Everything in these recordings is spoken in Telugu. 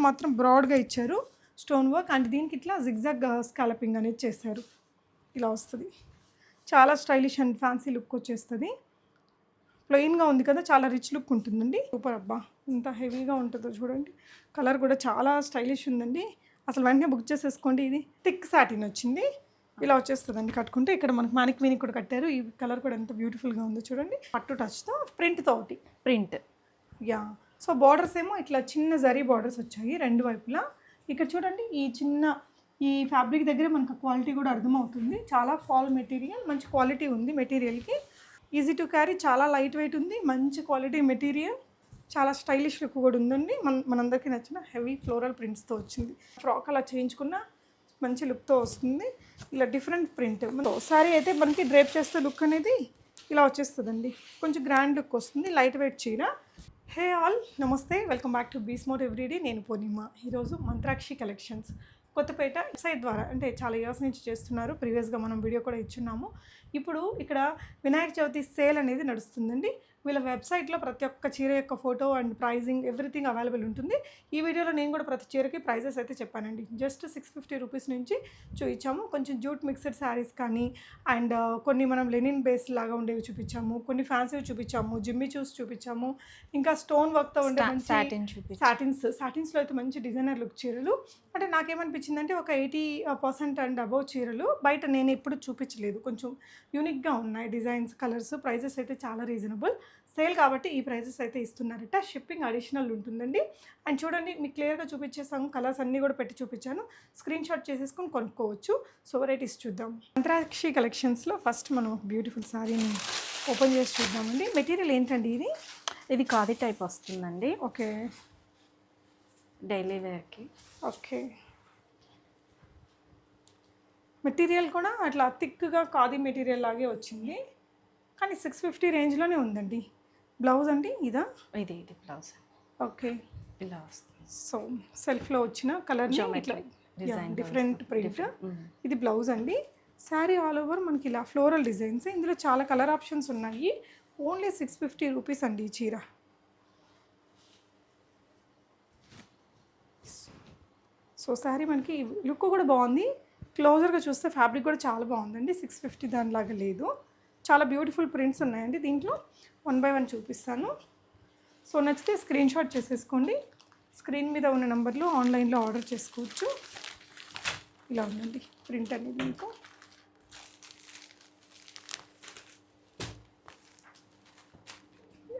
మాత్రం బ్రాడ్గా ఇచ్చారు. స్టోన్ వర్క్ అండ్ దీనికి ఇట్లా జిగ్జాగ్ స్కాలపింగ్ అనేది చేశారు. ఇలా వస్తుంది. చాలా స్టైలిష్ అండ్ ఫ్యాన్సీ లుక్ వచ్చేస్తుంది. ప్లెయిన్గా ఉంది కదా చాలా రిచ్ లుక్ ఉంటుందండి. సూపర్ అబ్బా ఇంత హెవీగా ఉంటుందో చూడండి. కలర్ కూడా చాలా స్టైలిష్ ఉందండి. అసలు వెంటనే బుక్ చేసేసుకోండి ఇది. థిక్ సాటిన్ వచ్చింది. ఇలా వచ్చేస్తుందండి కట్టుకుంటే. ఇక్కడ మనకి మానిక్ మీనిక్ కూడా కట్టారు. ఈ కలర్ కూడా ఎంత బ్యూటిఫుల్గా ఉందో చూడండి. పట్టు టచ్తో ప్రింట్తో ఒకటి. ప్రింట్. యా. సో బార్డర్స్ ఏమో ఇట్లా చిన్న జరీ బార్డర్స్ వచ్చాయి రెండు వైపులా. ఇక్కడ చూడండి ఈ చిన్న ఈ ఫ్యాబ్రిక్ దగ్గర మనకు క్వాలిటీ కూడా అర్థమవుతుంది. చాలా ఫాల్ మెటీరియల్ మంచి క్వాలిటీ ఉంది మెటీరియల్కి ఈజీ టు క్యారీ చాలా లైట్ వెయిట్ ఉంది మంచి క్వాలిటీ మెటీరియల్ చాలా స్టైలిష్ లుక్ కూడా ఉందండి. మన మనందరికీ నచ్చిన హెవీ ఫ్లోరల్ ప్రింట్స్తో వచ్చింది. ఫ్రాక్ అలా చేయించుకున్న మంచి లుక్తో వస్తుంది. ఇలా డిఫరెంట్ ప్రింట్ సారీ అయితే మనకి డ్రేప్ చేస్తే లుక్ అనేది ఇలా వచ్చేస్తుందండి. కొంచెం గ్రాండ్ లుక్ వస్తుంది లైట్ వెయిట్ చీర. హే ఆల్ నమస్తే. Welcome back to Beesmore everyday. నేను పూర్ణిమ. ఈరోజు మంత్రాక్షి కలెక్షన్స్. కొత్తపేట వెబ్సైట్ ద్వారా అంటే చాలా ఇయర్స్ నుంచి చేస్తున్నారు. ప్రీవియస్గా మనం వీడియో కూడా ఇచ్చున్నాము. ఇప్పుడు ఇక్కడ వినాయక చవితి సేల్ అనేది నడుస్తుందండి. వీళ్ళ వెబ్సైట్లో ప్రతి ఒక్క చీర యొక్క photo and pricing everything available ఉంటుంది. ఈ వీడియోలో నేను కూడా ప్రతి చీరకి ప్రైజెస్ అయితే చెప్పానండి. జస్ట్ సిక్స్ ఫిఫ్టీ రూపీస్ నుంచి చూపించాము. కొంచెం జూట్ మిక్సెడ్ శారీస్ కానీ అండ్ కొన్ని మనం లెనిన్ బేస్ లాగా ఉండేవి చూపించాము. కొన్ని ఫ్యాన్సీవి చూపించాము. జిమ్మి చూస్ చూపించాము. ఇంకా స్టోన్ వర్క్తో ఉండే సాటిన్ సాటిన్స్ సాటిన్స్లో అయితే మంచి డిజైనర్ లుక్ చీరలు. అంటే నాకేమనిపించిందంటే ఒక ఎయిటీ పర్సెంట్ అండ్ అబౌవ్ చీరలు బయట నేను ఎప్పుడు చూపించలేదు. కొంచెం యూనిక్గా ఉన్నాయి డిజైన్స్ కలర్స్ ప్రైజెస్ అయితే చాలా రీజనబుల్. సేల్ కాబట్టి ఈ ప్రైజెస్ అయితే ఇస్తున్నారట. షిప్పింగ్ అడిషనల్ ఉంటుందండి. అండ్ చూడండి మీకు క్లియర్గా చూపించేసాము కలర్స్ అన్నీ కూడా పెట్టి చూపించాను. స్క్రీన్ షాట్ చేసేసుకొని కొనుక్కోవచ్చు. సో వెరైటీస్ చూద్దాం. అంతరాక్షి కలెక్షన్స్లో ఫస్ట్ మనం ఒక బ్యూటిఫుల్ శారీని ఓపెన్ చేసి చూద్దామండి. మెటీరియల్ ఏంటండి ఇది? ఇది ఖాదీ టైప్ వస్తుందండి. ఓకే. డైలీ వేర్కి. ఓకే. మెటీరియల్ కూడా అట్లా థిక్గా ఖాదీ మెటీరియల్ లాగే వచ్చింది. కానీ సిక్స్ ఫిఫ్టీ రేంజ్లోనే ఉందండి. బ్లౌజ్ అండి ఇదా? ఇది ఇది బ్లౌజ్. ఓకే. ఇలా వస్తుంది. సో సెల్ఫ్లో వచ్చిన కలర్తో డిఫరెంట్. ప్రింట్. ఇది బ్లౌజ్ అండి. శారీ ఆల్ ఓవర్ మనకి ఇలా ఫ్లోరల్ డిజైన్స్. ఇందులో చాలా కలర్ ఆప్షన్స్ ఉన్నాయి. ఓన్లీ సిక్స్ ఫిఫ్టీ రూపీస్ అండి ఈ చీర. సో శారీ మనకి లుక్ కూడా బాగుంది. క్లోజర్గా చూస్తే ఫ్యాబ్రిక్ కూడా చాలా బాగుందండి. సిక్స్ ఫిఫ్టీ దానిలాగా లేదు. చాలా బ్యూటిఫుల్ ప్రింట్స్ ఉన్నాయండి దీంట్లో. వన్ బై వన్ చూపిస్తాను. సో నచ్చితే స్క్రీన్ షాట్ చేసేసుకోండి. స్క్రీన్ మీద ఉన్న నెంబర్లో ఆన్లైన్లో ఆర్డర్ చేసుకోవచ్చు. ఇలా ఉందండి ప్రింట్ అనేది మీకు.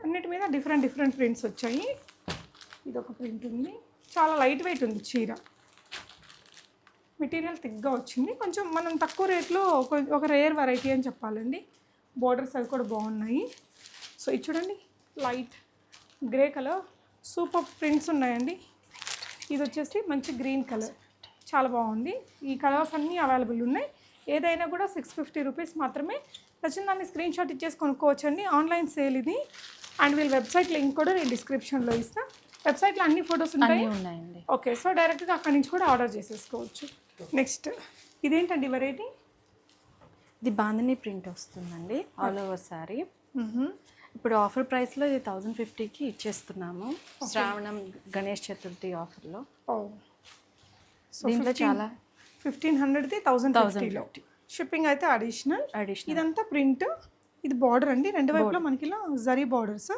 అన్నిటి మీద డిఫరెంట్ డిఫరెంట్ ప్రింట్స్ వచ్చాయి. ఇది ఒక ప్రింట్ ఉంది. చాలా లైట్ వెయిట్ ఉంది చీర. మెటీరియల్ థిక్గా వచ్చింది. కొంచెం మనం తక్కువ రేట్లో ఒక- ఒక రేర్ వెరైటీ అని చెప్పాలండి. బోర్డర్స్ అవి కూడా బాగున్నాయి. సో ఇది చూడండి. Light grey colour. Super prints ఉన్నాయండి. ఇది వచ్చేసి మంచి గ్రీన్ కలర్. చాలా బాగుంది. ఈ కలర్స్ అన్నీ అవైలబుల్ ఉన్నాయి. ఏదైనా కూడా సిక్స్ ఫిఫ్టీ రూపీస్ మాత్రమే. నచ్చిన దాన్ని స్క్రీన్ షాట్ ఇచ్చేసి కొనుక్కోవచ్చండి. ఆన్లైన్ సేల్ ఇది. అండ్ వీళ్ళ వెబ్సైట్ లింక్ కూడా నేను డిస్క్రిప్షన్లో ఇస్తాను వెబ్సైట్లో అన్ని ఫొటోస్ ఉంటాయి. ఓకే. సో డైరెక్ట్గా అక్కడి నుంచి కూడా ఆర్డర్ చేసేసుకోవచ్చు. నెక్స్ట్ ఇదేంటండి వెరైటీ ఇది బాందిని ప్రింట్ వస్తుందండి ఆల్ ఓవర్ శారీ. ఇప్పుడు ఆఫర్ ప్రైస్లో ఇది థౌజండ్ ఫిఫ్టీకి ఇచ్చేస్తున్నాము శ్రావణం గణేష్ చతుర్థి ఆఫర్లో. దీంట్లో చాలా ఫిఫ్టీన్ హండ్రెడ్ది థౌసండ్ ఫిఫ్టీలో షిప్పింగ్ అయితే అడిషనల్ అడిషనల్ ఇదంతా ప్రింట్ ఇది బార్డర్ అండి రెండు వైపులా మనకి ఇలా zari borders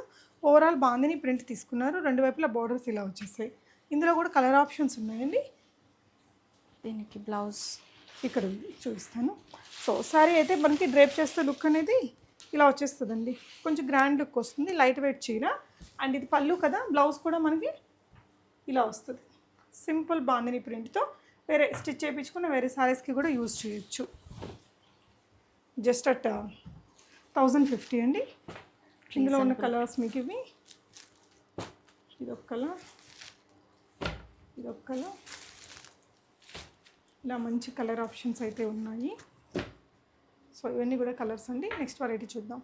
overall bandhani print తీసుకున్నారు రెండు వైపులా బార్డర్స్ ఇలా వచ్చేసాయి. ఇందులో కూడా కలర్ ఆప్షన్స్ ఉన్నాయండి. దీనికి బ్లౌజ్ ఇక్కడ ఉంది చూపిస్తాను. సో సారీ అయితే మనకి డ్రేప్ చేస్తే లుక్ అనేది ఇలా వచ్చేస్తుందండి. కొంచెం గ్రాండ్ లుక్ వస్తుంది లైట్ వెయిట్ చీర. అండ్ ఇది పళ్ళు కదా బ్లౌజ్ కూడా మనకి ఇలా వస్తుంది. సింపుల్ బాందిని ప్రింట్తో వేరే స్టిచ్ చేయించుకున్న వేరే సారీస్కి కూడా యూజ్ చేయొచ్చు. జస్ట్ అట్ థౌజండ్ ఫిఫ్టీ అండి. ఇందులో ఉన్న కలర్స్ మీకు ఇవి. ఇదొక కలర్ ఇదొక కలర్ ఇలా మంచి కలర్ ఆప్షన్స్ అయితే ఉన్నాయి. సో ఇవన్నీ కూడా కలర్స్ అండి. నెక్స్ట్ వెరైటీ చూద్దాం.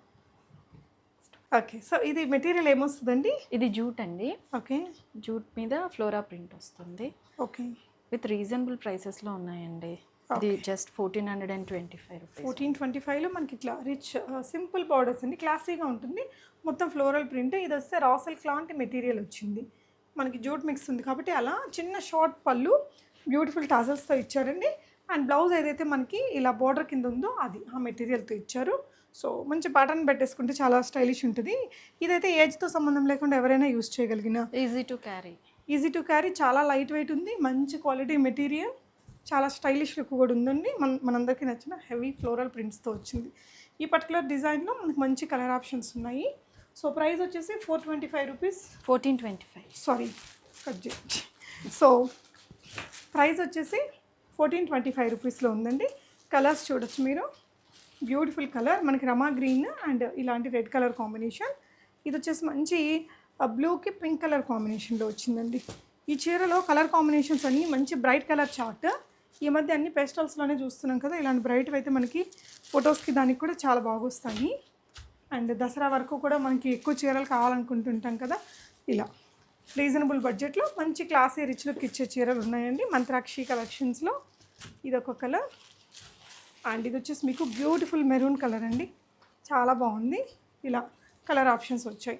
ఓకే సో ఇది మెటీరియల్ ఏమొస్తుందండి? ఇది జూట్ అండి. ఓకే జూట్ మీద ఫ్లోరా ప్రింట్ వస్తుంది. ఓకే విత్ రీజనబుల్ ప్రైసెస్లో ఉన్నాయండి. ఇది just fourteen hundred and twenty five rupees. Fourteen twenty ఫైవ్లో మనకి ఇట్లా రిచ్ సింపుల్ బార్డర్స్ అండి. క్లాసీగా ఉంటుంది. మొత్తం ఫ్లోరల్ ప్రింట్ ఇది వస్తే రాసల్ క్లాంటి మెటీరియల్ వచ్చింది. మనకి జూట్ మిక్స్ ఉంది కాబట్టి అలా చిన్న షార్ట్ పళ్ళు బ్యూటిఫుల్ టాజల్స్తో ఇచ్చారండి. అండ్ బ్లౌజ్ ఏదైతే మనకి ఇలా బోర్డర్ కింద ఉందో అది ఆ మెటీరియల్తో ఇచ్చారు. సో మంచి బటన్ పెట్టేసుకుంటే చాలా స్టైలిష్ ఉంటుంది. ఇదైతే ఏజ్తో సంబంధం లేకుండా ఎవరైనా యూస్ చేయగలిగిన easy to carry easy to carry చాలా లైట్ వెయిట్ ఉంది మంచి క్వాలిటీ మెటీరియల్ చాలా స్టైలిష్ లుక్ కూడా ఉందండి. మన మనందరికీ నచ్చిన హెవీ ఫ్లోరల్ ప్రింట్స్తో వచ్చింది. ఈ పర్టికులర్ డిజైన్లో మనకు మంచి కలర్ ఆప్షన్స్ ఉన్నాయి. సో ప్రైస్ వచ్చేసి four twenty five rupees fourteen twenty five sorry cut చేయండి. సో ప్రైస్ వచ్చేసి ఫోర్టీన్ ట్వంటీ ఫైవ్ రూపీస్లో ఉందండి. కలర్స్ చూడొచ్చు మీరు. బ్యూటిఫుల్ కలర్ మనకి రమా గ్రీన్ అండ్ ఇలాంటి రెడ్ కలర్ కాంబినేషన్. ఇది వచ్చేసి మంచి బ్లూకి పింక్ కలర్ కాంబినేషన్లో వచ్చిందండి. ఈ చీరలో కలర్ కాంబినేషన్స్ అన్నీ మంచి బ్రైట్ కలర్ చార్ట్ ఈ మధ్య అన్ని పెస్టల్స్లోనే చూస్తున్నాం కదా ఇలాంటి బ్రైట్ అయితే మనకి ఫొటోస్కి దానికి కూడా చాలా బాగొస్తాయి అండ్ దసరా వరకు కూడా మనకి ఎక్కువ చీరలు కావాలనుకుంటుంటాం కదా ఇలా. రీజనబుల్ బడ్జెట్లో మంచి క్లాసీ రిచ్ లుక్ ఇచ్చే చీరలు ఉన్నాయండి. మంత్రాక్షి కలెక్షన్స్లో ఇది ఒక కలర్. అండ్ ఇది వచ్చేసి మీకు బ్యూటిఫుల్ మెరూన్ కలర్ అండి. చాలా బాగుంది. ఇలా కలర్ ఆప్షన్స్ వచ్చాయి.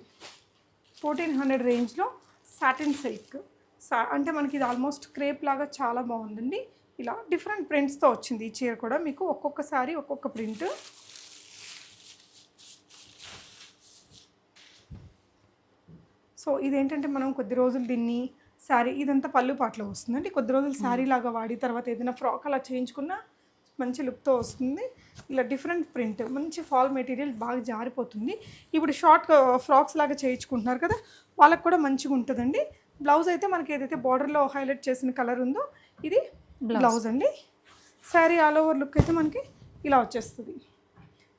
ఫోర్టీన్ హండ్రెడ్ రేంజ్లో సాటిన్ సిల్క్. సా అంటే మనకి ఇది ఆల్మోస్ట్ క్రేప్ లాగా చాలా బాగుందండి. ఇలా డిఫరెంట్ ప్రింట్స్తో వచ్చింది ఈ చీర కూడా. మీకు ఒక్కొక్కసారి ఒక్కొక్క ప్రింట్. సో ఇదేంటంటే మనం కొద్ది రోజులు దీన్ని శారీ ఇదంతా పళ్ళు పాటలో వస్తుందండి. కొద్ది రోజులు శారీ లాగా వాడి తర్వాత ఏదైనా ఫ్రాక్ అలా చేయించుకున్నా మంచి లుక్తో వస్తుంది. ఇలా డిఫరెంట్ ప్రింట్ మంచి ఫాల్ మెటీరియల్ బాగా జారిపోతుంది. ఇప్పుడు షార్ట్ ఫ్రాక్స్ లాగా చేయించుకుంటున్నారు కదా వాళ్ళకి కూడా మంచిగా ఉంటుందండి. బ్లౌజ్ అయితే మనకి ఏదైతే బార్డర్లో హైలైట్ చేసిన కలర్ ఉందో ఇది బ్లౌజ్ అండి. శారీ ఆల్ ఓవర్ లుక్ అయితే మనకి ఇలా వచ్చేస్తుంది.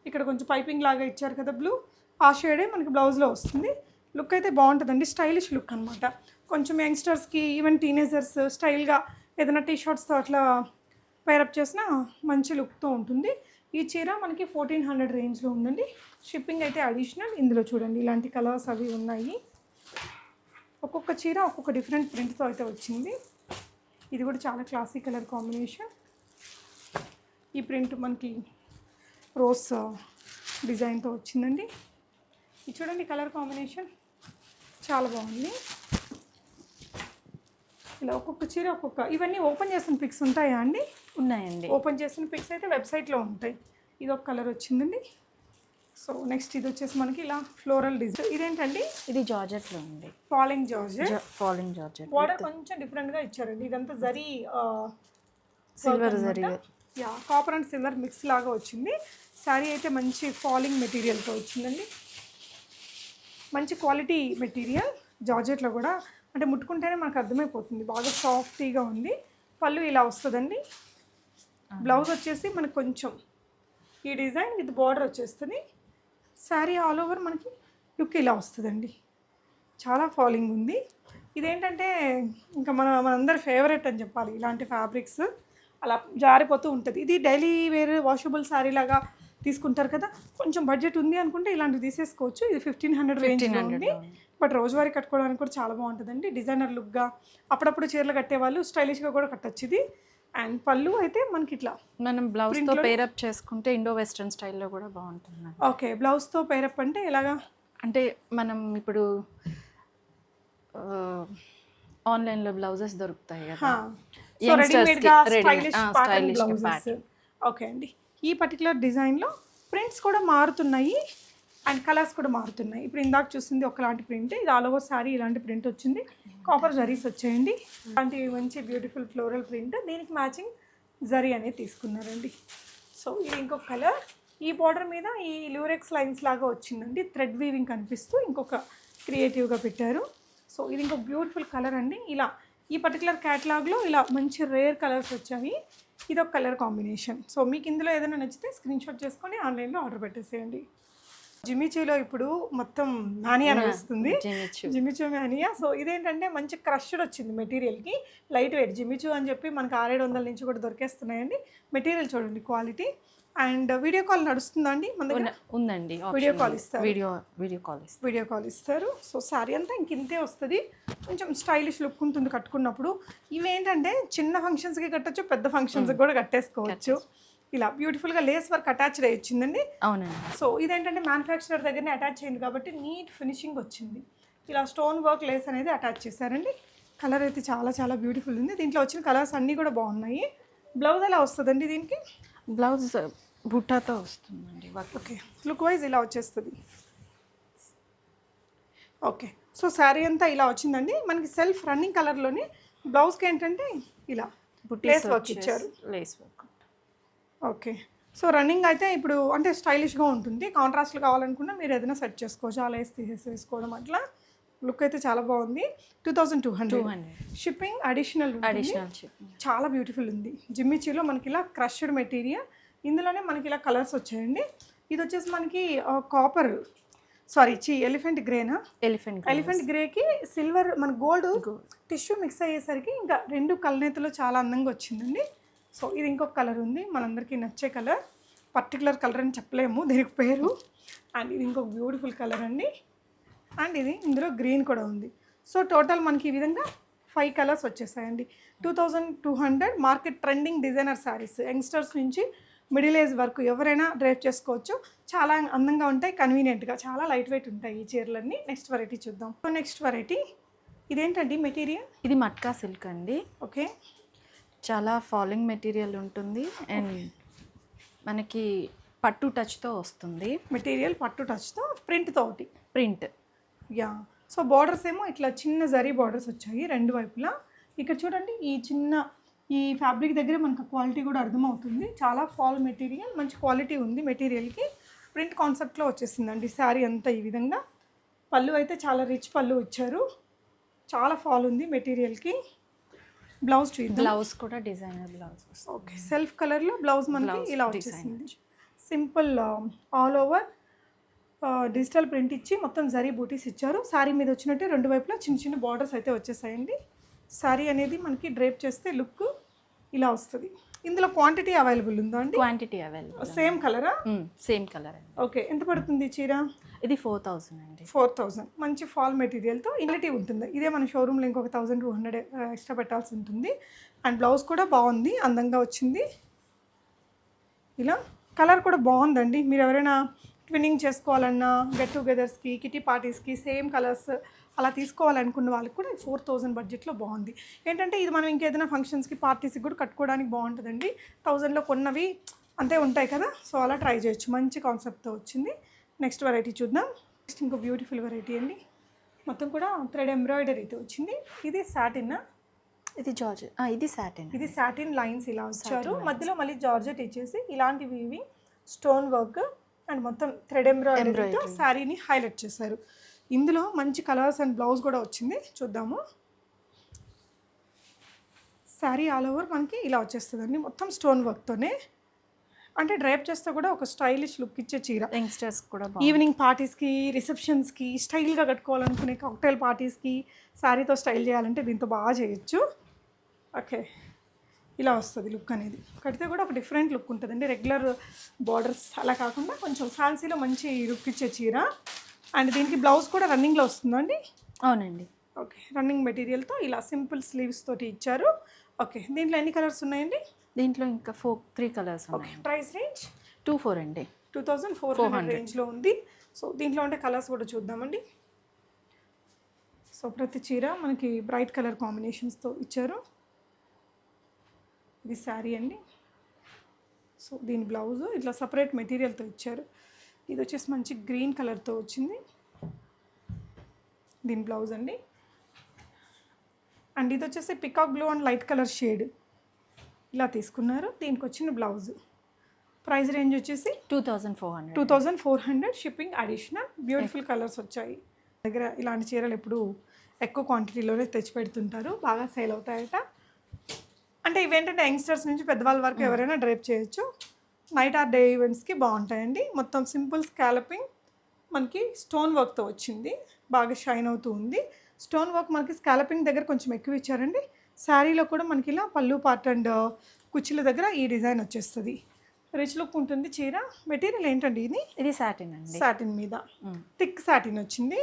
ఇక్కడ కొంచెం పైపింగ్ లాగా ఇచ్చారు కదా బ్లూ ఆ షేడే మనకి బ్లౌజ్లో వస్తుంది. లుక్ అయితే బాగుంటుందండి స్టైలిష్ లుక్ అనమాట కొంచెం యంగ్స్టర్స్కి ఈవెన్ టీనేజర్స్ స్టైల్గా ఏదైనా టీ షర్ట్స్తో అట్లా పేరప్ చేసిన మంచి లుక్తో ఉంటుంది. ఈ చీర మనకి ఫోర్టీన్ హండ్రెడ్ రేంజ్లో ఉందండి. షిప్పింగ్ అయితే అడిషనల్ ఇందులో చూడండి ఇలాంటి కలర్స్ అవి ఉన్నాయి. ఒక్కొక్క చీర ఒక్కొక్క డిఫరెంట్ ప్రింట్తో అయితే వచ్చింది. ఇది కూడా చాలా క్లాసిక్ కలర్ కాంబినేషన్ ఈ ప్రింట్ మనకి రోస్ డిజైన్తో uh, వచ్చిందండి. ఇది చూడండి కలర్ కాంబినేషన్. చాలా బాగుంది. ఇలా ఒక్కొక్క చీర ఒక్కొక్క ఇవన్నీ ఓపెన్ చేసిన పిక్స్ ఉంటాయా అండి? ఉన్నాయండి. ఓపెన్ చేసిన పిక్స్ అయితే వెబ్సైట్లో ఉంటాయి. ఇది ఒక కలర్ వచ్చిందండి. సో నెక్స్ట్ ఇది వచ్చేసి మనకి ఇలా ఫ్లోరల్ డిజైన్. ఇదేంటండి? ఇది జార్జెట్లో ఉంది. Falling george falling georgette border కొంచెం డిఫరెంట్గా ఇచ్చారండి. ఇదంతా zari silver zari. Yeah copper and silver mix లాగా వచ్చింది. శారీ అయితే మంచి ఫాలింగ్ మెటీరియల్తో వచ్చిందండి. మంచి క్వాలిటీ మెటీరియల్ జార్జెట్లో కూడా అంటే ముట్టుకుంటేనే మనకు అర్థమైపోతుంది. బాగా సాఫ్టీగా ఉంది. పళ్ళు ఇలా వస్తుందండి. బ్లౌజ్ వచ్చేసి మనకు కొంచెం ఈ డిజైన్ విత్ బార్డర్ వచ్చేస్తుంది. శారీ ఆల్ ఓవర్ మనకి లుక్ ఇలా వస్తుందండి. చాలా ఫాలింగ్ ఉంది. ఇదేంటంటే ఇంకా మన మనందరి ఫేవరెట్ అని చెప్పాలి. ఇలాంటి ఫ్యాబ్రిక్స్ అలా జారిపోతూ ఉంటుంది. ఇది డైలీ వేర్ వాషబుల్ శారీ లాగా తీసుకుంటారు కదా కొంచెం బడ్జెట్ ఉంది అనుకుంటే ఇలాంటివి తీసేసుకోవచ్చు. ఇది ఫిఫ్టీన్ హండ్రెడ్ రేంజ్ ఉంది. బట్ రోజువారీ కట్టుకోవడానికి కూడా చాలా బాగుంటుందండి. డిజైనర్ లుక్గా అప్పుడప్పుడు చీరలు కట్టేవాళ్ళు స్టైలిష్గా కూడా కట్టొచ్చు ఇది. అండ్ పళ్ళు అయితే మనకి ఇట్లా మనం బ్లౌజ్తో పేరప్ చేసుకుంటే ఇండో వెస్ట్రన్ స్టైల్లో కూడా బాగుంటుంది ఓకే బ్లౌజ్తో పేరప్ అంటే ఎలాగా? అంటే మనం ఇప్పుడు ఆన్లైన్లో బ్లౌజెస్ దొరుకుతాయి కదా. స్టైలిష్. ఓకే అండి. ఈ పర్టికులర్ డిజైన్లో ప్రింట్స్ కూడా మారుతున్నాయి అండ్ కలర్స్ కూడా మారుతున్నాయి. ఇప్పుడు ఇందాక చూసింది ఒకలాంటి ప్రింట్ ఇది ఆల్ ఓవర్ సారీ ఇలాంటి ప్రింట్ వచ్చింది. కాపర్ జరీస్ వచ్చాయండి. ఇలాంటి మంచి బ్యూటిఫుల్ ఫ్లోరల్ ప్రింట్ దీనికి మ్యాచింగ్ జరీ అనేది తీసుకున్నారండి. సో ఇది ఇంకొక కలర్ ఈ బార్డర్ మీద ఈ ల్యూరెక్స్ లైన్స్ లాగా వచ్చిందండి. థ్రెడ్ వీవింగ్ కనిపిస్తూ ఇంకొక క్రియేటివ్గా పెట్టారు. సో ఇది ఇంకొక బ్యూటిఫుల్ కలర్ అండి. ఇలా ఈ పర్టికులర్ క్యాటలాగ్లో ఇలా మంచి రేర్ కలర్స్ వచ్చాయి. ఇది ఒక కలర్ కాంబినేషన్. సో మీకు ఇందులో ఏదైనా నచ్చితే స్క్రీన్ షాట్ చేసుకొని ఆన్లైన్లో ఆర్డర్ పెట్టేసేయండి. జిమిచీలో ఇప్పుడు మొత్తం మానియా నడుస్తుంది. జిమిచు మ్యానియా సో ఇదేంటంటే మంచి క్రష్డ్ వచ్చింది మెటీరియల్కి. Light weight. జిమిచూ అని చెప్పి మనకు ఆరేడు వందల నుంచి కూడా దొరికేస్తున్నాయండి. మెటీరియల్ చూడండి క్వాలిటీ. అండ్ వీడియో కాల్ నడుస్తుందా అండి మన దగ్గర? ఉందండి వీడియో కాల్. ఇస్తారు. వీడియో వీడియో కాల్ ఇస్తారు. వీడియో కాల్ ఇస్తారు. సో శారీ అంతా ఇంక ఇంతే వస్తుంది. కొంచెం స్టైలిష్ లుక్ ఉంటుంది కట్టుకున్నప్పుడు. ఇవేంటంటే చిన్న ఫంక్షన్స్కి కట్టచ్చు పెద్ద ఫంక్షన్స్కి కూడా కట్టేసుకోవచ్చు. ఇలా బ్యూటిఫుల్గా లేస్ వర్క్ అటాచ్డ్ అయ్యి వచ్చిందండి అవునండి. సో ఇదేంటంటే మ్యానుఫ్యాక్చరర్ దగ్గరనే అటాచ్ అయింది కాబట్టి నీట్ ఫినిషింగ్ వచ్చింది. ఇలా స్టోన్ వర్క్ లేస్ అనేది అటాచ్ చేశారండి. కలర్ అయితే చాలా చాలా బ్యూటిఫుల్ ఉంది. దీంట్లో వచ్చిన కలర్స్ అన్నీ కూడా బాగున్నాయి. బ్లౌజ్ ఎలా వస్తుందండి దీనికి? బ్లౌజ్ బుట్టాతో వస్తుందండి ఓకే లుక్ వైజ్ ఇలా వచ్చేస్తుంది. ఓకే సో శారీ అంతా ఇలా వచ్చిందండి. మనకి సెల్ఫ్ రన్నింగ్ కలర్లోనే బ్లౌజ్కి ఏంటంటే ఇలా లేస్ వర్క్ ఇచ్చారు. Lace work okay so running అయితే ఇప్పుడు అంటే స్టైలిష్గా ఉంటుంది. కాంట్రాస్ట్లు కావాలనుకున్నా మీరు ఏదైనా సెట్ చేసుకోవచ్చు. అలా వేసి తీసేసి వేసుకోవడం అట్లా. లుక్ అయితే చాలా బాగుంది. Two thousand two hundred shipping additional additional చాలా బ్యూటిఫుల్ ఉంది. జిమ్మిచీలో మనకి ఇలా క్రష్డ్ మెటీరియల్ ఇందులోనే మనకి ఇలా కలర్స్ వచ్చాయండి. ఇది వచ్చేసి మనకి కాపర్ సారీ చి ఎలిఫెంట్ గ్రేనా ఎలిఫెంట్ ఎలిఫెంట్ గ్రేకి సిల్వర్ మన గోల్డ్ టిష్యూ మిక్స్ అయ్యేసరికి ఇంకా రెండు కలనేతలో చాలా అందంగా వచ్చిందండి. సో ఇది ఇంకొక కలర్ ఉంది. మనందరికీ నచ్చే కలర్. పర్టికులర్ కలర్ అని చెప్పలేము దీనికి పేరు. అండ్ ఇది ఇంకొక బ్యూటిఫుల్ కలర్ అండి. అండ్ ఇది ఇందులో గ్రీన్ కూడా ఉంది. సో టోటల్ మనకి ఈ విధంగా five colours వచ్చేసాయండి. Two thousand two hundred market trending designer saris youngsters నుంచి మిడిల్ ఏజ్ వరకు ఎవరైనా డ్రైవ్ చేసుకోవచ్చు. చాలా అందంగా ఉంటాయి కన్వీనియంట్గా చాలా లైట్ వెయిట్ ఉంటాయి ఈ చీరలన్నీ. నెక్స్ట్ వెరైటీ చూద్దాం. సో నెక్స్ట్ వెరైటీ ఇదేంటండి మెటీరియల్ ఇది మట్కా సిల్క్ అండి. ఓకే చాలా ఫాలింగ్ మెటీరియల్ ఉంటుంది. అండ్ మనకి పట్టు టచ్తో వస్తుంది. మెటీరియల్ పట్టు టచ్తో ప్రింట్తో ఒకటి. ప్రింట్ యా సో బార్డర్స్ ఏమో ఇట్లా చిన్న జరీ బార్డర్స్ వచ్చాయి రెండు వైపులా. ఇక్కడ చూడండి ఈ చిన్న ఈ ఫ్యాబ్రిక్ దగ్గర మనకు క్వాలిటీ కూడా అర్థమవుతుంది. చాలా ఫాల్ మెటీరియల్ మంచి క్వాలిటీ ఉంది మెటీరియల్కి ప్రింట్ కాన్సెప్ట్లో వచ్చేసిందండి శారీ అంతా ఈ విధంగా. పళ్ళు అయితే చాలా రిచ్ పళ్ళు ఇచ్చారు చాలా ఫాల్ ఉంది మెటీరియల్కి బ్లౌజ్ బ్లౌజ్ కూడా డిజైనర్ బ్లౌజ్ ఓకే సెల్ఫ్ కలర్లో బ్లౌజ్ మనకి ఇలా వచ్చేసింది. Simple all over digital print ఇచ్చి మొత్తం జరీ బూటీస్ ఇచ్చారు. శారీ మీద వచ్చినట్టే రెండు వైపులా చిన్న చిన్న బార్డర్స్ అయితే వచ్చేసాయండి. శారీ అనేది మనకి డ్రేప్ చేస్తే లుక్ ఇలా వస్తుంది. ఇందులో క్వాంటిటీ అవైలబుల్ ఉందా అండి? క్వాంటిటీ అవైలబుల్ సేమ్ కలరా? సేమ్ కలర్ ఓకే ఎంత పడుతుంది చీర? ఇది ఫోర్ థౌజండ్ అండి. ఫోర్ థౌజండ్ మంచి ఫాల్ మెటీరియల్తో ఇన్లిటీ ఉంటుంది. ఇదే మన షోరూంలో ఇంకొక థౌజండ్ టూ హండ్రెడ్ ఎక్స్ట్రా పెట్టాల్సి ఉంటుంది. అండ్ బ్లౌజ్ కూడా బాగుంది అందంగా వచ్చింది. ఇలా కలర్ కూడా బాగుందండి. మీరు ఎవరైనా ట్విన్నింగ్ చేసుకోవాలన్నా గెట్ టుగెదర్స్కి కిటీ పార్టీస్కి సేమ్ కలర్స్ అలా తీసుకోవాలనుకున్న వాళ్ళకి కూడా ఫోర్ థౌజండ్ బడ్జెట్లో బాగుంది. ఏంటంటే ఇది మనం ఇంకేదైనా ఫంక్షన్స్కి పార్టీస్కి కూడా కట్టుకోవడానికి బాగుంటుందండి. థౌజండ్లో కొన్నవి అంతే ఉంటాయి కదా. సో అలా ట్రై చేయొచ్చు. మంచి కాన్సెప్ట్తో వచ్చింది. నెక్స్ట్ వెరైటీ చూద్దాం. నెక్స్ట్ ఇంకో బ్యూటిఫుల్ వెరైటీ అండి. మొత్తం కూడా థ్రెడ్ ఎంబ్రాయిడరీతో వచ్చింది. ఇది సాటిన్ ఇది జార్జ్ ఇది సాటిన్. ఇది సాటిన్ లైన్స్ ఇలా వచ్చారు. మధ్యలో మళ్ళీ జార్జెట్ ఇచ్చేసి ఇలాంటి వీవింగ్ స్టోన్ వర్క్ అండ్ మొత్తం థ్రెడ్ ఎంబ్రాయిడరీతో శారీని హైలైట్ చేశారు. ఇందులో మంచి కలర్స్ అండ్ బ్లౌజ్ కూడా వచ్చింది. చూద్దాము. శారీ ఆల్ ఓవర్ మనకి ఇలా వచ్చేస్తుందండి. మొత్తం స్టోన్ వర్క్తోనే అంటే డ్రైప్ చేస్తే కూడా ఒక స్టైలిష్ లుక్ ఇచ్చే చీర. యంగ్స్టర్స్ కూడా ఈవినింగ్ పార్టీస్కి రిసెప్షన్స్కి స్టైల్గా కట్టుకోవాలనుకునే కాక్టైల్ పార్టీస్కి శారీతో స్టైల్ చేయాలంటే దీంతో బాగా చేయొచ్చు. ఓకే. ఇలా వస్తుంది లుక్ అనేది. కడితే కూడా ఒక డిఫరెంట్ లుక్ ఉంటుందండి. రెగ్యులర్ బార్డర్స్ అలా కాకుండా కొంచెం ఫ్యాన్సీలో మంచి లుక్ ఇచ్చే చీర. అండ్ దీనికి బ్లౌజ్ కూడా రన్నింగ్లో వస్తుందండి అవునండి. ఓకే. రన్నింగ్ మెటీరియల్తో ఇలా సింపుల్ స్లీవ్స్ తోటి ఇచ్చారు. ఓకే. దీంట్లో ఎన్ని కలర్స్ ఉన్నాయండి? దీంట్లో ఇంకా four three colours okay. Price range? Two four అండి. Two thousand four hundred. రేంజ్లో ఉంది. సో దీంట్లో ఉండే కలర్స్ కూడా చూద్దామండి. సో ప్రతి చీర మనకి బ్రైట్ కలర్ కాంబినేషన్స్తో ఇచ్చారు. ఇది శారీ అండి. సో దీని బ్లౌజ్ ఇట్లా సపరేట్ మెటీరియల్తో ఇచ్చారు. ఇది వచ్చేసి మంచి గ్రీన్ కలర్తో వచ్చింది. దీని బ్లౌజ్ అండి. అండ్ ఇది వచ్చేసి peacock blue and light colour shade ఇలా తీసుకున్నారు. దీనికి వచ్చిన బ్లౌజ్. ప్రైస్ రేంజ్ వచ్చేసి two thousand four hundred. Two thousand four hundred. Shipping additional beautiful colours వచ్చాయి. దగ్గర ఇలాంటి చీరలు ఎప్పుడు ఎక్కువ క్వాంటిటీలోనే తెచ్చి పెడుతుంటారు. బాగా సేల్ అవుతాయట. అంటే ఇవేంటంటే యంగ్స్టర్స్ నుంచి పెద్దవాళ్ళ వరకు ఎవరైనా డ్రైప్ చేయొచ్చు. నైట్ ఆర్ డే ఈవెంట్స్కి బాగుంటాయండి. మొత్తం సింపుల్ స్కాలపింగ్ మనకి స్టోన్ వర్క్తో వచ్చింది. బాగా షైన్ అవుతూ ఉంది. స్టోన్ వర్క్ మనకి స్కాలపింగ్ దగ్గర కొంచెం ఎక్కువ ఇచ్చారండి. శారీలో కూడా మనకి ఇలా పళ్ళు పార్ట్ అండ్ కుర్చీల దగ్గర ఈ డిజైన్ వచ్చేస్తుంది. రిచ్ లుక్ ఉంటుంది చీర. మెటీరియల్ ఏంటండి ఇది? ఇది సాటిన్ అండి. సాటిన్ మీద. థిక్ సాటిన్ వచ్చింది.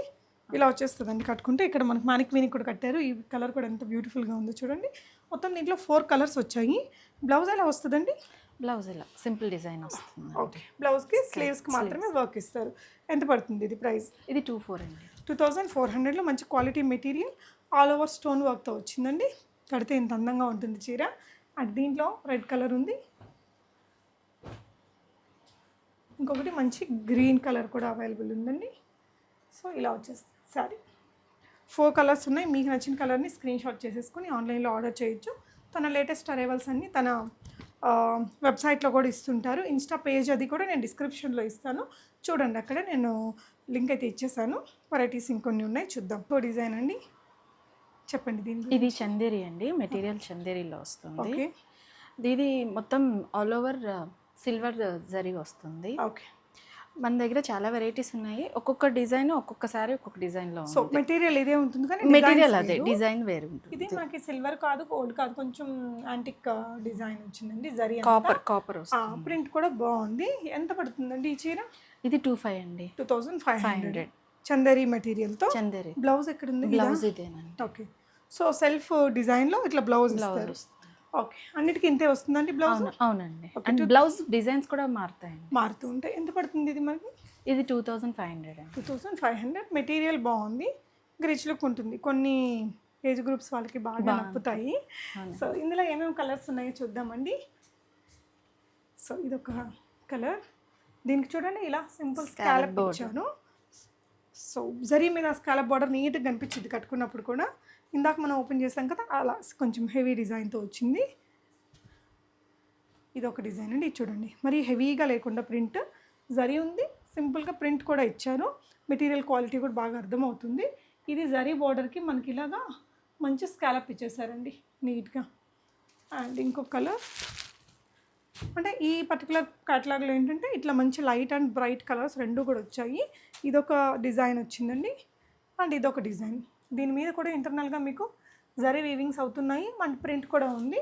ఇలా వచ్చేస్తుందండి కట్టుకుంటే. ఇక్కడ మనకి మానిక్ వీనికి కూడా కట్టారు. ఈ కలర్ కూడా ఎంత బ్యూటిఫుల్గా ఉందో చూడండి. మొత్తం దీంట్లో ఫోర్ కలర్స్ వచ్చాయి. బ్లౌజ్ ఎలా వస్తుందండి? బ్లౌజ్ ఇలా సింపుల్ డిజైన్ వస్తుంది ఓకే. బ్లౌజ్కి స్లీవ్స్కి మాత్రమే వర్క్ ఇస్తారు. ఎంత పడుతుంది ఇది ప్రైస్? ఇది టూ ఫోర్ అండి. టూ థౌజండ్ ఫోర్ హండ్రెడ్లో మంచి quality material all over stone వర్క్తో వచ్చిందండి. కడితే ఇంత అందంగా ఉంటుంది చీర. అండ్ దీంట్లో రెడ్ కలర్ ఉంది. ఇంకొకటి మంచి గ్రీన్ కలర్ కూడా అవైలబుల్ ఉందండి. సో ఇలా వచ్చేస్తుంది శారీ ఫోర్ కలర్స్ ఉన్నాయి. మీకు నచ్చిన కలర్ని స్క్రీన్ షాట్ చేసేసుకుని ఆన్లైన్లో ఆర్డర్ చేయొచ్చు. తన లేటెస్ట్ అరైవల్స్ అన్నీ తన వెబ్సైట్లో కూడా ఇస్తుంటారు. ఇన్స్టా పేజ్ అది కూడా నేను డిస్క్రిప్షన్లో ఇస్తాను. చూడండి అక్కడ నేను లింక్ అయితే ఇచ్చేసాను. వెరైటీస్ ఇంకొన్ని ఉన్నాయి చూద్దాం. ఓ డిజైన్ అండి. చెప్పండి దీని గురించి. ఇది చందేరి అండి. మెటీరియల్ చందేరిలో వస్తుంది. ఓకే. ఇది మొత్తం ఆల్ ఓవర్ సిల్వర్ జరీ వస్తుంది. ఓకే. మన దగ్గర చాలా వెరైటీస్ ఉన్నాయి. ఒక్కొక్క డిజైన్ ఒక్కొక్కసారి ఒక్కొక్క డిజైన్లో సో మెటీరియల్ ఇదే ఉంటుంది కానీ మెటీరియల్ అదే. డిజైన్ వేరు ఉంటుంది. ఇది మనకి సిల్వర్ కాదు గోల్డ్ కాదు కొంచెం యాంటిక్ డిజైన్ వచ్చిందండి జరీ కాపర్ కాపర్ ప్రింట్ కూడా బాగుంది. ఎంత పడుతుందండి ఈ చీర? ఇది టూ ఫైవ్ అండి. Two thousand five hundred Chanderi మెటీరియల్తో Chanderi. Blouse ఎక్కడ ఉంది బ్లౌజ్ ఇదేనండి. ఓకే సో సెల్ఫ్ డిజైన్లో ఇట్లా బ్లౌజ్ బ్లౌజ్ ఓకే. అన్నిటికీ ఇంతే వస్తుందండి బ్లౌజ్? అవును అవునండి. అండ్ బ్లౌజ్ డిజైన్స్ కూడా మారుతాయండి. మారుతూ ఉంటాయి. ఎంత పడుతుంది ఇది మనకి? ఇది two thousand five hundred two thousand five hundred. Material బాగుంది. రిచ్ లుక్ ఉంటుంది. కొన్ని ఏజ్ గ్రూప్స్ వాళ్ళకి బాగా నప్పుతాయి. సో ఇందులో ఏమేమి కలర్స్ ఉన్నాయో చూద్దామండి. సో ఇదొక కలర్. దీనికి చూడండి ఇలా సింపుల్ స్కాలప్ ఇచ్చాను. సో జరీ మీద స్కాలప్ బార్డర్ నీట్గా కనిపించింది కట్టుకున్నప్పుడు కూడా. ఇందాక మనం ఓపెన్ చేసాం కదా అలా కొంచెం హెవీ డిజైన్తో వచ్చింది. ఇది ఒక డిజైన్ అండి ఇది చూడండి. మరి హెవీగా లేకుండా ప్రింట్ జరీ ఉంది. సింపుల్గా ప్రింట్ కూడా ఇచ్చారు. మెటీరియల్ క్వాలిటీ కూడా బాగా అర్థమవుతుంది ఇది జరీ బార్డర్కి మనకి ఇలాగా మంచి స్కాలప్ ఇచ్చేసారండి నీట్గా అండ్ ఇంకొక కలర్ అంటే ఈ పర్టికులర్ క్యాటలాగ్లో ఏంటంటే ఇట్లా మంచి లైట్ అండ్ బ్రైట్ కలర్స్ రెండు కూడా వచ్చాయి. ఇదొక డిజైన్ వచ్చిందండి. అండ్ ఇదొక డిజైన్. దీని మీద కూడా ఇంటర్నల్గా మీకు జరీ వీవింగ్స్ అవుతున్నాయి. మన ప్రింట్ కూడా ఉంది.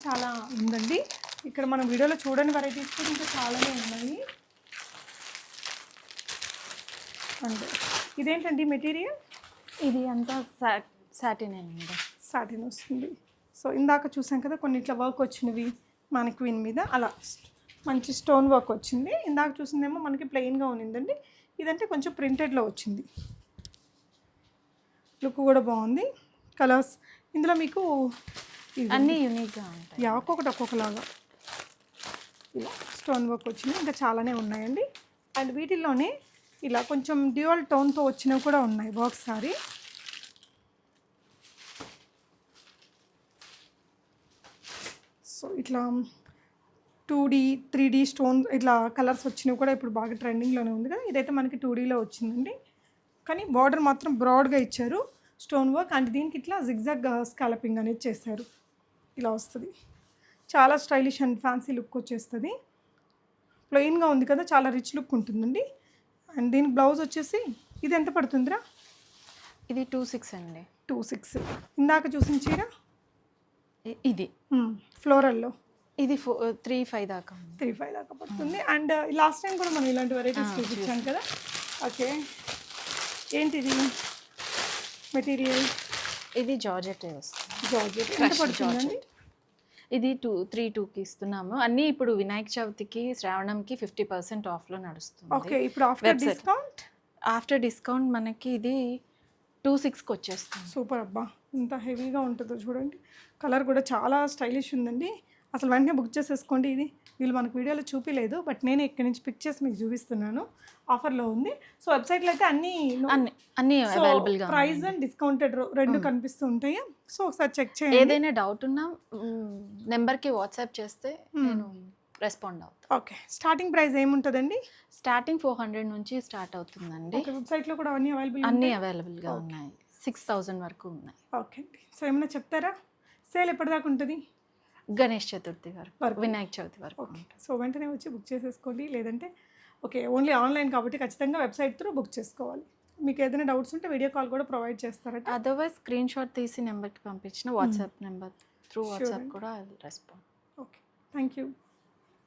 చాలా ఉందండి. ఇక్కడ మనం వీడియోలో చూడని వెరైటీస్ కూడా ఇంకా చాలానే ఉన్నాయి. అండ్ ఇదేంటండి మెటీరియల్? ఇది అంతా సాటిన్ అండి. సాటిన్ వస్తుంది. సో ఇందాక చూసాం కదా కొన్ని ఇట్లా వర్క్ వచ్చినవి మనకి క్వీన్ మీద అలా. మంచి స్టోన్ వర్క్ వచ్చింది. ఇందాక చూసిందేమో మనకి ప్లెయిన్గా ఉన్నిందండి. ఇదంటే కొంచెం ప్రింటెడ్లో వచ్చింది. లుక్ కూడా బాగుంది. కలర్స్ ఇందులో మీకు అన్నీ యూనిక్గా ఉంటాయి. యా ఒక్కొక్కటి ఒక్కొక్కలాగా. ఇలా స్టోన్ వర్క్ వచ్చింది. ఇంకా చాలానే ఉన్నాయండి. అండ్ వీటిల్లోనే ఇలా కొంచెం డ్యూయల్ టోన్తో వచ్చినవి కూడా ఉన్నాయి వర్క్ సారీ సో ఇట్లా two D three D stone ఇట్లా కలర్స్ వచ్చినవి కూడా ఇప్పుడు బాగా ట్రెండింగ్లోనే ఉంది కదా. ఇదైతే మనకి టూ డీలో వచ్చిందండి. కానీ బార్డర్ మాత్రం బ్రాడ్గా ఇచ్చారు. స్టోన్ వర్క్ అండ్ దీనికి ఇట్లా జిగ్జాగ్ స్కాలపింగ్ అనేది చేశారు. ఇలా వస్తుంది. చాలా స్టైలిష్ అండ్ ఫ్యాన్సీ లుక్ వచ్చేస్తుంది. ప్లెయిన్గా ఉంది కదా చాలా రిచ్ లుక్ ఉంటుందండి. అండ్ దీనికి బ్లౌజ్ వచ్చేసి ఇది ఎంత పడుతుందిరా? ఇది టూ సిక్స్ అండి. Two six. ఇందాక చూసిన చీర? ఇది. ఫ్లోరల్లో. ఇది త్రీ ఫైవ్ దాకా త్రీ ఫైవ్ దాకా పడుతుంది. అండ్ లాస్ట్ టైం కూడా మనం ఇలాంటి వెరైటీస్ చూపించాం కదా. ఓకే. ఏంటిది? మెటీరియల్? ఇది జార్జెట్ జార్జెట్. ఎంత పడుతుందండి? ఇది టూ త్రీ టూకి ఇస్తున్నాము. అన్నీ ఇప్పుడు వినాయక చవితికి శ్రావణంకి ఫిఫ్టీ పర్సెంట్ ఆఫ్లో నడుస్తుంది. ఓకే ఇప్పుడు ఆఫ్టర్. డిస్కౌంట్ ఆఫ్టర్ డిస్కౌంట్ మనకి ఇది టూ సిక్స్కి వచ్చేస్తుంది. సూపర్ అబ్బా. ఎంత హెవీగా ఉంటుందో చూడండి. కలర్ కూడా చాలా స్టైలిష్ ఉందండి. అసలు వెంటనే బుక్ చేసేసుకోండి ఇది. వీళ్ళు మనకు వీడియోలో చూపించలేదు బట్ నేను ఇక్కడి నుంచి పిక్ చేసి మీకు చూపిస్తున్నాను. ఆఫర్లో ఉంది. సో వెబ్సైట్లో అయితే అన్నీ అన్ని అన్నీ అవైలబుల్గా ప్రైస్ అండ్ డిస్కౌంటెడ్ రెండు కనిపిస్తూ ఉంటాయి? సో ఒకసారి చెక్ చేయండి. ఏదైనా డౌట్ ఉన్నా నెంబర్కి వాట్సాప్ చేస్తే నేను రెస్పాండ్ అవుతాను ఓకే. స్టార్టింగ్ ప్రైస్ ఏముంటుందండి? స్టార్టింగ్ ఫోర్ హండ్రెడ్ నుంచి స్టార్ట్ అవుతుందండి. వెబ్సైట్లో కూడా అవన్నీ అవైలబుల్ అన్నీ అవైలబుల్గా ఉన్నాయి. సిక్స్ థౌజండ్ వరకు ఉన్నాయి. ఓకే. అండి సో ఏమైనా చెప్తారా? సేల్ ఎప్పటిదాకా ఉంటుంది? గణేష్ చతుర్థి వరకు. వినాయక చవితి వరకు ఓకే. సో వెంటనే వచ్చి బుక్ చేసేసుకోండి. లేదంటే ఓకే ఓన్లీ ఆన్లైన్ కాబట్టి ఖచ్చితంగా వెబ్సైట్ త్రూ బుక్ చేసుకోవాలి. మీకు ఏదైనా డౌట్స్ ఉంటే వీడియో కాల్ కూడా ప్రొవైడ్ చేస్తారట. అదర్వైజ్ స్క్రీన్ షాట్ తీసి నెంబర్కి పంపించిన వాట్సాప్ నెంబర్ త్రూ వాట్సాప్ కూడా రెస్పాండ్. ఓకే. Thank you